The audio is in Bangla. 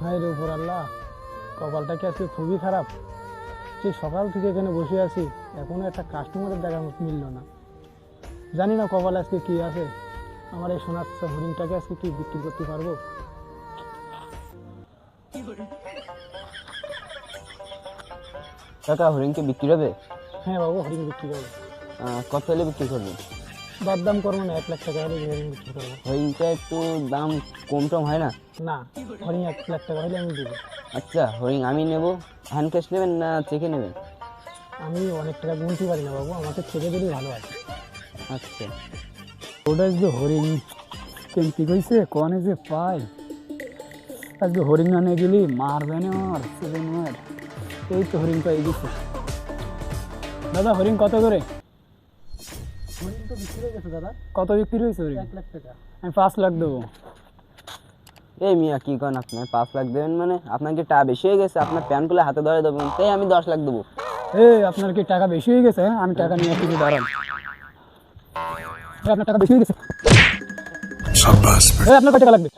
রে উপর আল্লাহ কপালটা কি আজকে খুবই খারাপ? সেই সকাল থেকে এখানে বসে আছি এখনও একটা কাস্টমারের দেখা মিলল না। জানি না কপাল আজকে কি আছে আমার এই সোনার হরিণটাকে আজকে কি বিক্রি করতে পারব? কাকা হরিণকে বিক্রি হবে? হ্যাঁ বাবু হরিণ বিক্রি করব আহ, কত হলে বিক্রি করবেন দরদাম করব না এক লাখ টাকা হলে হরিণ বিক্রি করব। হরিণটা একটু দাম কম টম হয় না? না হরিণ এক লাখ টাকা হলে আমি দেবো। আচ্ছা হরিণ আমি নেব। হ্যান্ড ক্যাশ নেবেন না চেকে নেবেন? আমি অনেক টাকা গুনতে পারি না বাবু আমাকে ছেড়ে দিলেই ভালো আছে আচ্ছা। ওটা যে হরিণ কেমতি কইছে কনে যে পাই আজকে হরিণ আনে গেলি মারবে না আর সেভেন মার এই তো হরিণ পাই গেছে। দাদা হরিণ কত করে? তো বিক্রি হয়ে গেছে দাদা। কত বিক্রি হয়েছে এক লাখ টাকা। আমি পাঁচ লাখ দেবো। এই মিয়া কি করেন আপনি? পাঁচ লাখ দেবেন মানে? আপনার কি টাকা বেশি হয়ে গেছে? আপনার প্যান খুলে হাতে ধরে দেবেন তাই আমি দশ লাখ দেবো। এই আপনার কি টাকা বেশি হয়ে গেছে? আমি টাকা নিয়ে আসছি দাঁড়ান। আপনার টাকা বেশি হয়ে গেছে? আপনার কত টাকা লাগবে?